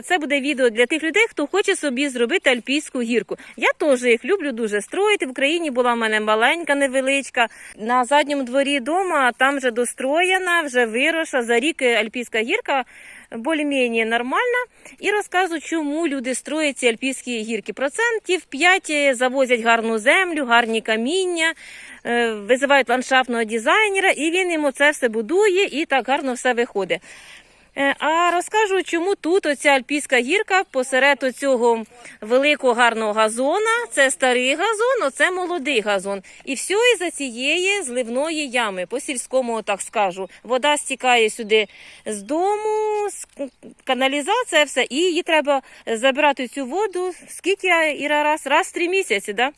Це буде відео для тих людей, хто хоче собі зробити альпійську гірку. Я теж їх люблю дуже строїти. В Україні була в мене маленька, невеличка. На задньому дворі дома там вже достроєна, вже виросла. За рік альпійська гірка більш-менш нормальна. І розказую, чому люди строять ці альпійські гірки. Процентів 5 завозять гарну землю, гарні каміння, е, визивають ландшафтного дизайнера, і він йому це все будує, і так гарно все виходить. Е, А розкажу, чому тут оця альпійська гірка посеред цього великого гарного газона. Це старий газон, оце молодий газон. І все із-за цієї зливної ями, по сільському так скажу. Вода стікає сюди з дому, каналізація, все, і її треба забирати цю воду. Скільки Іра раз? Раз в три місяці, да?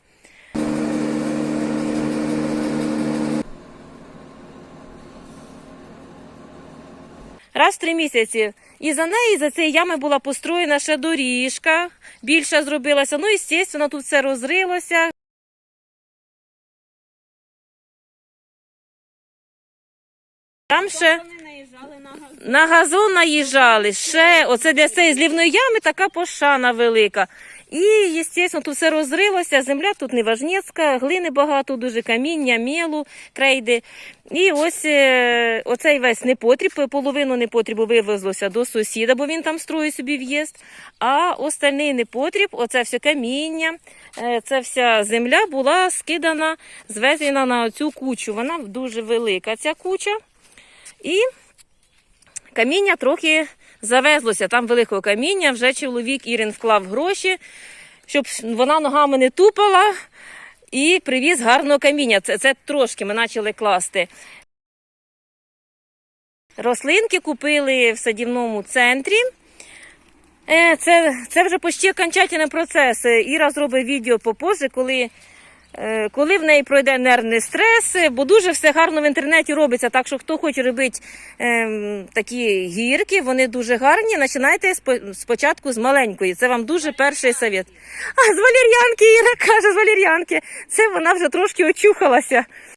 Раз в три місяці. І за неї, за цієї ями була построєна ще доріжка, більша зробилася. Ну, і, звісно, тут все розрилося. Там ще на газон. на газон наїжджали. Ще оце для цієї злівної ями така пошана велика. І, звісно, тут все розрилося, земля тут не глини багато, дуже каміння, мілу, крейди. І ось е, оцей весь непотріб, половину непотрібу вивезлося до сусіда, бо він там строїть собі в'їзд. А остальний непотріб, оце все каміння, е, ця вся земля була скидана, звезена на цю кучу. Вона дуже велика, ця куча. І каміння трохи завезлося. Там великого каміння. Вже чоловік Ірин вклав гроші, щоб вона ногами не тупала. І привіз гарного каміння. Це, це трошки ми почали класти. Рослинки купили в садівному центрі. Е, Це, це вже почти окончательний процес. Іра зробить відео попозже, коли, коли в неї пройде нервний стрес, е, бо дуже все гарно в інтернеті робиться. Так що хто хоче робити ем, такі гірки, вони дуже гарні. Починайте спо- спочатку з маленької. Це вам дуже перший совет. А з валір'янки Іра каже, з валір'янки. Це вона вже трошки очухалася.